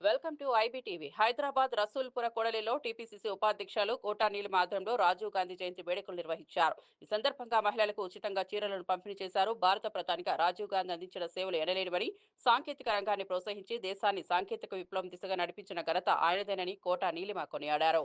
Welcome to IBTV. Hyderabad Rasoolpura కొడలిలో TPCC ఉపాధ్యక్షులు కోటా నీలిమ ఆధ్వర్యంలో రాజీవ్ గాంధీ జయంతి వేడుకలు నిర్వహించారు. ఈ సందర్భంగా మహిళలకు ఉచితంగా చీరలను పంపిణీ చేశారు. భారత ప్రధానిగా రాజీవ్ గాంధీ అందించిన సేవలు ఎనలేనివని సాంకేతిక రంగాన్ని ప్రోత్సహించి దేశాన్ని సాంకేతిక విప్లవం దిశగా నడిపించిన ఘనత ఆయనదేనని కోటా నీలిమ కొనియాడారు.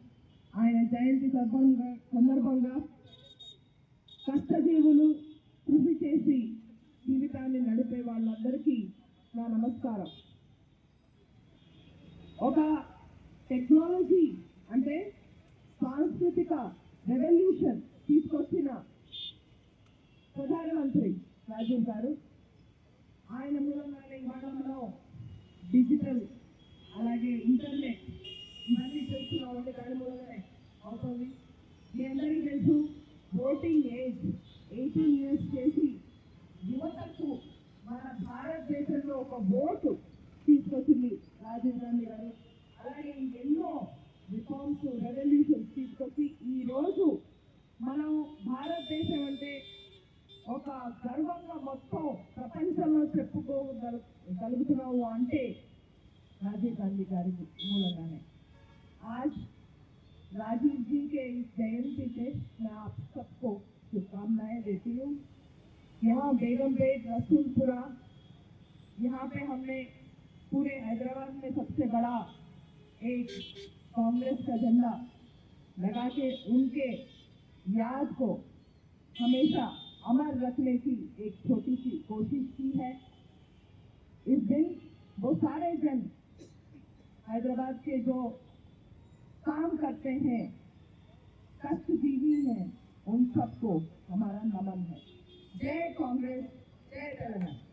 ఆయన జయంతి సందర్భంగా సందర్భంగా కష్టజీవులు కృషి చేసి జీవితాన్ని నడిపే వాళ్ళందరికీ నా నమస్కారం. ఒక టెక్నాలజీ అంటే సాంస్కృతిక రెవల్యూషన్ తీసుకొచ్చిన ప్రధానమంత్రి రాజీవ్ గారు. ఆయన మూలంగానే ఇవాళ మనం డిజిటల్ అలాగే ఇంటర్నెట్ వయసులో ఉంటే కనుమూలనే అవుతుంది. మీ అందరికీ తెలుసు ఓటింగ్ ఏజ్ ఎయిటీన్ ఇయర్స్ చేసి యువతకు మన భారతదేశంలో ఒక ఓటు తీసుకొచ్చింది రాజీవ్ గాంధీ గారు. అలాగే ఎన్నో రిఫార్మ్స్ రెవల్యూషన్స్ తీసుకొచ్చి ఈరోజు మనం భారతదేశం అంటే ఒక గర్వంగా మొత్తం ప్రపంచంలో చెప్పుకోగలుగుతున్నాము అంటే రాజీవ్ గాంధీ గారి మూలంగానే. आज राजीव जी के इस जयंती पे मैं आप सबको शुभकामनाएँ देती हूँ। यहाँ बेगम बेगमपेट रसूलपुरा, यहाँ पे हमने पूरे हैदराबाद में सबसे बड़ा एक कांग्रेस का झंडा लगा के उनके याद को हमेशा अमर रखने की एक छोटी सी कोशिश की है। इस दिन वो सारे जन हैदराबाद के जो काम करते हैं। कष्टजीवी हैं। उन सबको हमारा नमन है। जय कांग्रेस जय तेलंगाना।